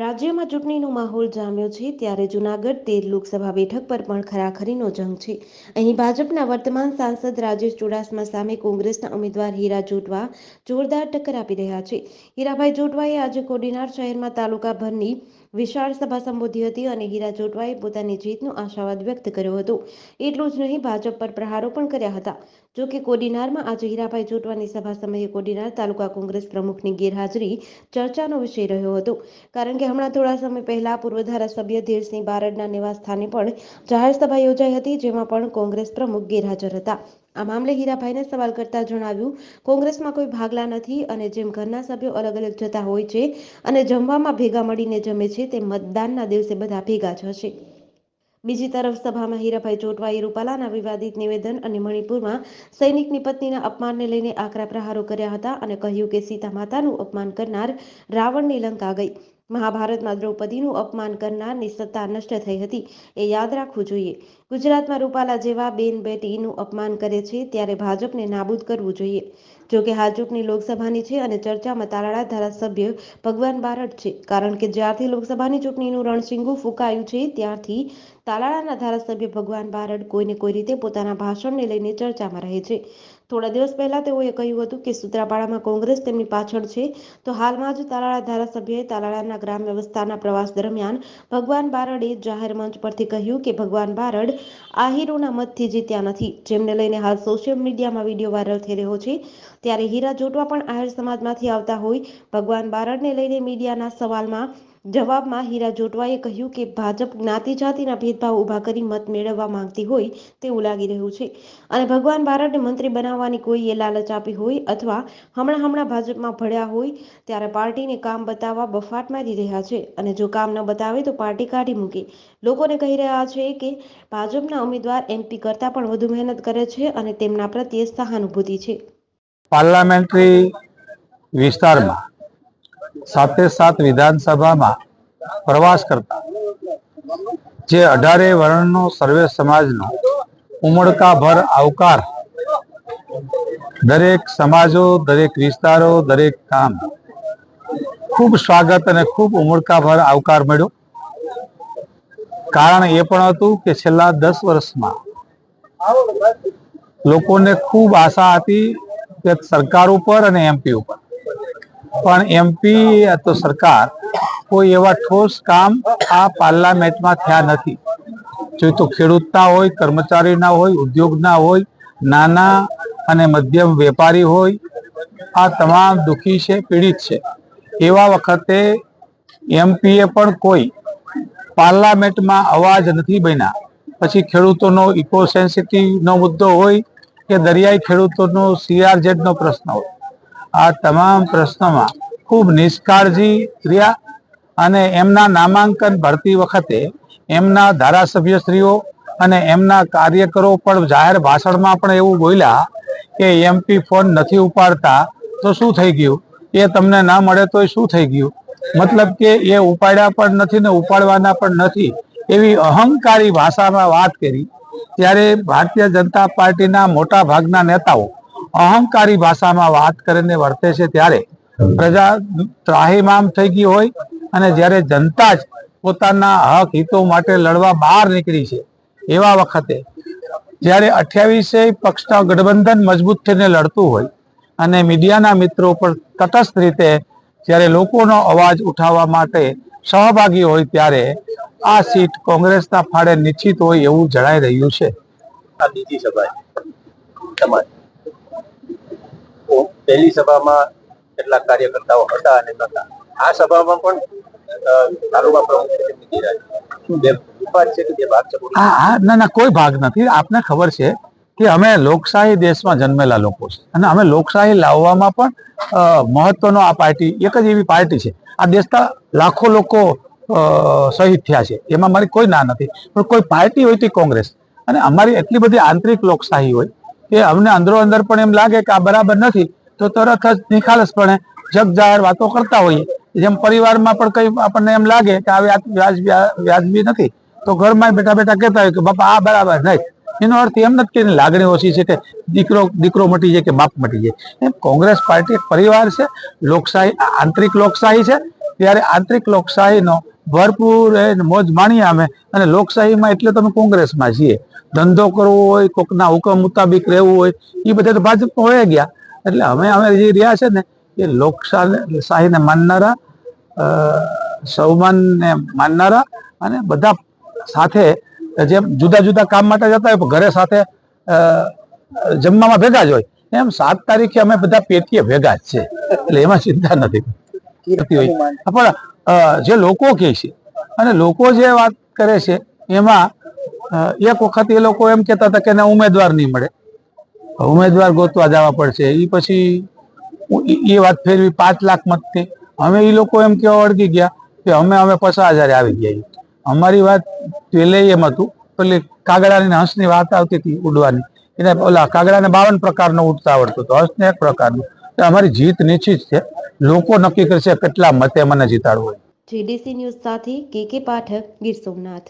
રાજ્યમાં ચૂંટણીનો માહોલ જામ્યો છે, ત્યારે જૂનાગઢ તેર લોકસભા બેઠક પર પણ ખરાખરીનો જંગ છે. અહીં ભાજપના વર્તમાન સાંસદ રાજેશ ચુડાસમા સામે કોંગ્રેસના ઉમેદવાર હીરા જોટવા જોરદાર ટક્કર આપી રહ્યા છે. હીરાભાઈ જોટવાએ આજે કોડીનાર શહેરમાં તાલુકાભરની વિશાળ સભા સંબોધી હતી અને હીરા જોટવાએ પોતાની જીતનો આશાવાદ વ્યક્ત કર્યો હતો. એટલું જ નહીં, ભાજપ પર પ્રહારો પણ કર્યા હતા. જો કે કોડીનારમાં આજે હીરાભાઈ જોટવાની સભા સમયે કોડીનાર તાલુકા કોંગ્રેસ પ્રમુખની ગેરહાજરી ચર્ચાનો વિષય રહ્યો હતો. કારણ કે હમણાં થોડા સમય પહેલા પૂર્વ ધારાસભ્ય ધીરસિંહ બારડના નિવાસ સ્થાને પણ જાહેર સભા યોજાઈ હતી, જેમાં પણ કોંગ્રેસ પ્રમુખ ગેરહાજર હતા. આ મામલે હીરાભાઈને સવાલ કરતા જણાવ્યું, કોંગ્રેસમાં કોઈ ભાગલા નથી અને જેમ ઘરના સભ્યો અલગ અલગ જતા હોય છે અને જમવામાં ભેગા મળીને જમે છે તે મતદાનના દિવસે બધા ભેગા જ હશે. બીજી તરફ સભામાં હીરાભાઈ ચોટવાએ રૂપાલાના વિવાદિત નિવેદન અને મણિપુરમાં સૈનિકની પત્નીના અપમાનને લઈને આકરા પ્રહારો કર્યા હતા અને કહ્યું કે સીતા માતાનું અપમાન કરનાર રાવણની લંકા ગઈ. મહાભારતમાં દ્રૌપદીનું અપમાન કરનારની સત્તા નષ્ટ થઈ હતી. એ યાદ રાખવું જોઈએ. ગુજરાતમાં રૂપાલા જેવા બેન બેટીનું અપમાન કરે છે ત્યારે ભાજપને નાબૂદ કરવું જોઈએ. જો કે હાલ ચૂંટણી લોકસભાની છે અને ચર્ચામાં તાલાળા ધારાસભ્ય ભગવાન બારડ છે. કારણ કે જ્યારથી લોકસભાની ચૂંટણીનું રણશીંગું ફૂંકાયું છે ત્યારથી તાલાળાના ધારાસભ્ય ભગવાન બારડ કોઈને કોઈ રીતે પોતાના ભાષણને લઈને ચર્ચામાં રહે છે. થોડા દિવસ પહેલા તેઓએ કહ્યું હતું કે સુત્રાપાડામાં કોંગ્રેસ તેમની પાછળ છે. તો હાલમાં જ તાલાળા ધારાસભ્યએ તાલાળાના ગ્રામ વ્યવસ્થાના પ્રવાસ દરમિયાન ભગવાન બારડે જાહેર મંચ પરથી કહ્યું કે ભગવાન બારડ આહીરોના મતથી જીત્યા નથી. જેમને લઈને હાલ સોશિયલ મીડિયામાં વીડિયો વાયરલ થઈ રહ્યો છે. ત્યારે હીરા જોટવા પણ આહિર સમાજમાંથી આવતા હોય. ભગવાન બારડને લઈને મીડિયાના સવાલમાં જવાબમાં હીરા જોટવાએ કહ્યું કે ભાજપ જ્ઞાતિ જાતિના ભેદભાવ ઊભા કરી મત મેળવવા માંગતી હોય તેવું લાગી રહ્યું છે. અને ભગવાન બારડને મંત્રી બનાવવાની કોઈએ લાલચ આપી હોય અથવા હમણાં હમણાં ભાજપમાં ભળ્યા હોય ત્યારે પાર્ટીને કામ બતાવવા બફાટ મારી રહ્યા છે. અને જો કામ ન બતાવે તો પાર્ટી કાઢી મૂકે. લોકોને કહી રહ્યા છે કે ભાજપના ઉમેદવાર એમપી કરતાં પણ વધુ મહેનત કરે છે અને તેમના પ્રત્યે સહાનુભૂતિ છે. પાર્લામેન્ટરી વિસ્તારમાં સાતે સાત વિધાનસભામાં પ્રવાસ કરતા. જે અઢારે વર્ણનો સર્વે સમાજનો ઉમળકાભર આવકાર. દરેક સમાજો, દરેક વિસ્તારો, દરેક કામ ખૂબ સ્વાગત અને ખૂબ ઉમળકાભર આવકાર મળ્યો. કારણ એ પણ હતું કે છેલ્લા દસ વર્ષમાં લોકોને ખૂબ આશા હતી કે સરકાર ઉપર અને એમપી ઉપર. પણ એમપી તો સરકાર, કોઈ એવા ઠોસ કામ આ પાર્લામેન્ટમાં થયા નથી. જો તો ખેડૂતના હોય, કર્મચારીના હોય, ઉદ્યોગના હોય, નાના અને મધ્યમ વેપારી હોય, આ તમામ દુઃખી છે, પીડિત છે. એવા વખતે એમપીએ પણ કોઈ પાર્લામેન્ટમાં અવાજ નથી બન્યા. પછી ખેડૂતોનો ઇકો સેન્સિટિવનો મુદ્દો હોય કે દરિયાઈ ખેડૂતોનો સીઆરઝેડનો પ્રશ્ન હોય. આ તમામ પ્રશ્નોમાં ખૂબ નિષ્કાળજી રહ્યા અને એમના નામાંકન ભરતી વખતે એમના ધારાસભ્યશ્રીઓ અને એમના કાર્યકરો પણ જાહેર ભાષણમાં પણ એવું બોલ્યા કે એમપી ફોન નથી ઉપાડતા, તો શું થઈ ગયું? એ તમને ના મળે તો શું થઈ ગયું? મતલબ કે એ ઉપાડ્યા પણ નથી ને ઉપાડવાના પણ નથી એવી અહંકારી ભાષામાં વાત કરી. ત્યારે ભારતીય જનતા પાર્ટીના મોટા ભાગના નેતાઓ અહંકારી ભાષામાં વાત કરીને વર્તે છે ત્યારે પ્રજા ત્રાહીમામ થઈ ગઈ હોય અને જ્યારે જનતા જ પોતાના હક હિતો માટે લડવા બહાર નીકળી છે. એવા વખતે જ્યારે અઠ્યાવીસે પક્ષના ગઠબંધન મજબૂત થઈને લડતું હોય અને મીડિયાના મિત્રો પર તટસ્થ રીતે જ્યારે લોકોનો અવાજ ઉઠાવવા માટે સહભાગી હોય ત્યારે આ સીટ કોંગ્રેસના ફાળે નિશ્ચિત હોય એવું જણાઈ રહ્યું છે. બીજી સભા પહેલી સભામાં કેટલાક કાર્યકર્તાઓ હતા અને નતા આ સભામાં પણ તાલુકા પ્રમુખ છે આ આ ના ના, કોઈ ભાગ નથી. આપને ખબર છે કે અમે લોકશાહી દેશમાં જન્મેલા લોકો અને અમે લોકશાહી લાવવામાં પણ મહત્વનો આ પાર્ટી, એક જ એવી પાર્ટી છે. આ દેશના લાખો લોકો શહીદ થયા છે. એમાં મારી કોઈ ના નથી. પણ કોઈ પાર્ટી હોય તે કોંગ્રેસ. અને અમારી એટલી બધી આંતરિક લોકશાહી હોય કે અમને અંદરો અંદર પણ એમ લાગે કે આ બરાબર નથી. તો તરત જ નિખાલસપણે જગ જાહેર વાતો કરતા હોઈએ. જેમ પરિવારમાં પણ કઈ આપણને એમ લાગે કે આ વ્યાજબી વ્યાજ- વ્યાજબી નથી, તો ઘરમાં બેઠા બેઠા કહેતા હોય કે બાપા, આ બરાબર નહીં. એનો અર્થ એમ નથી કે લાગણી ઓછી છે કે દીકરો દીકરો મટી જાય કે બાપ મટી જાય. એમ કોંગ્રેસ પાર્ટી એક પરિવાર છે, લોકશાહી આંતરિક લોકશાહી છે. ત્યારે આંતરિક લોકશાહીનો ભરપૂર મોજ માણીએ અમે અને લોકશાહીમાં એટલે તમે કોંગ્રેસમાં છીએ. ધંધો કરવો હોય, કોકના હુકમ મુતાબિક રહેવું હોય એ બધા તો ભાજપમાં હોય ગયા. એટલે અમે અમે જે રહ્યા છે ને, એ લોકશાહીને માનનારા સૌમાનને માનનારા અને બધા સાથે જેમ જુદા જુદા કામ માટે જતા હોય ઘરે સાથે જમવામાં ભેગા જ હોય. એમ સાત તારીખે અમે બધા પેટીએ ભેગા જ છે. એટલે એમાં ચિંતા નથી. કરતી હોય. પણ જે લોકો કહે છે, અને લોકો જે વાત કરે છે, એમાં એક વખત એ લોકો એમ કહેતા હતા કે ઉમેદવાર નહીં મળે. ઉમેદવાર ગોતવા જવા પડશે. એ પછી એ વાત ફેરવી પાંચ લાખ મતથી અમે એ લોકો એમ કેવા વળગી ગયા કે અમે અમે પચાસ હજારે આવી ગયા અમારી વાત પેલે એમ હતું. પેલી કાગડાની હંસની વાત આવતી હતી ઉડવાની. એને ઓલા કાગડાને બાવન પ્રકારનો ઉડતા આવડતું હતું. હંસને એક પ્રકારનું. અમારી જીત નિશ્ચિત છે. લોકો નક્કી કરશે કેટલા મતે મને જીતાડવું જીડીસી ન્યૂઝ સાથે કે કે પાઠક ગીર સોમનાથ.